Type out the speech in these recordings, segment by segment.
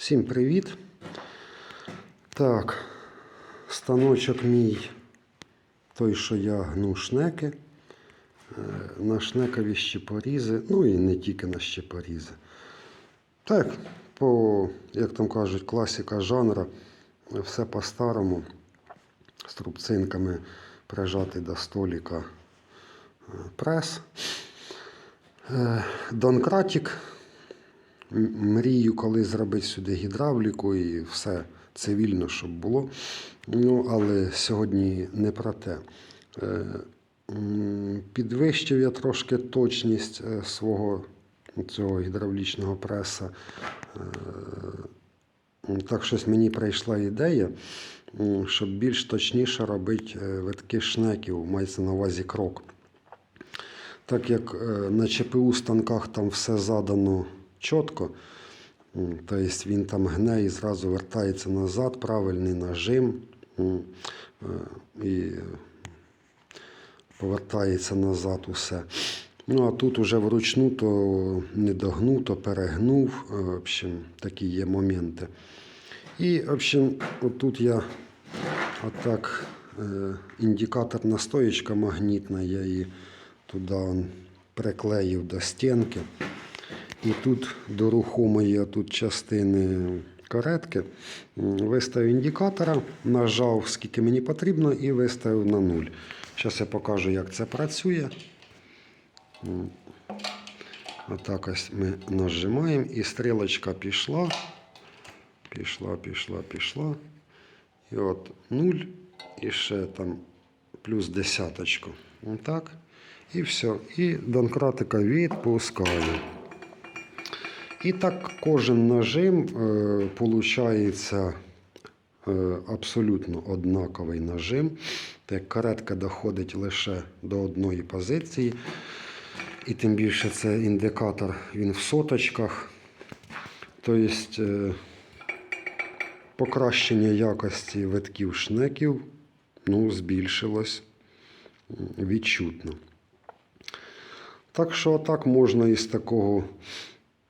Всім привіт. Так, станочок мій, той, що я гну шнеки. Е, На шнекові щепорізи, ну і не тільки на щепорізи. Так, по, як там кажуть, класика жанра, все по-старому, з трубцинками прижати до століка е, прес. Е, Донкратик. М- Мрію, коли зробити сюди гідравліку і все цивільно, щоб було. Ну, але сьогодні не про те. Е, Підвищив я трошки точність е, свого цього гідравлічного преса. Е, Так щось мені прийшла ідея, щоб більш точніше робити витки шнеків, мається на увазі крок. Так як на ЧПУ станках там все задано чітко, тобто він там гне і зразу вертається назад, правильний нажим е, і повертається назад усе. Ну а тут уже вручну то не догнув, то перегнув. Е, В общем, такі є моменти. І, в общем, отут я отак е, індикаторна стоєчка магнітна, я її туди он приклеїв до стінки. І тут до рухомої тут частини каретки виставив індикатора, нажав скільки мені потрібно і виставив на нуль. Зараз я покажу, як це працює. Отак ось ми нажимаємо і стрілочка пішла. Пішла, пішла, пішла. І от нуль і ще там плюс десяточку. Отак. І все. І донкратика відпускаю. І так кожен нажим е, е, абсолютно однаковий нажим. Так каретка доходить лише до одної позиції. І тим більше це індикатор він в соточках. Тобто е, покращення якості витків шнеків ну, збільшилось відчутно. Так що так можна із такого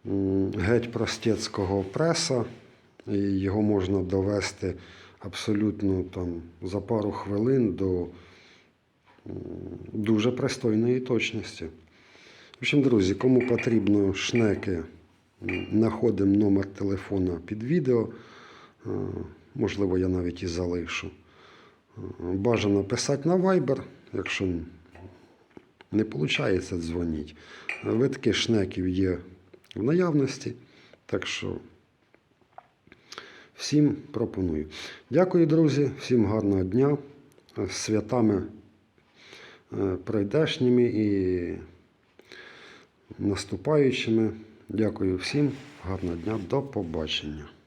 геть простецького преса, і його можна довести абсолютно там, за пару хвилин до дуже пристойної точності. В общем, друзі, кому потрібно шнеки, знаходимо номер телефона під відео. Е, Можливо, я навіть і залишу. Е, Бажано писати на Viber, якщо не виходить, дзвоніть. Витки шнеків є в наявності, так що всім пропоную. Дякую, друзі, всім гарного дня, з святами е, прийдешніми і наступаючими. Дякую всім, гарного дня, до побачення.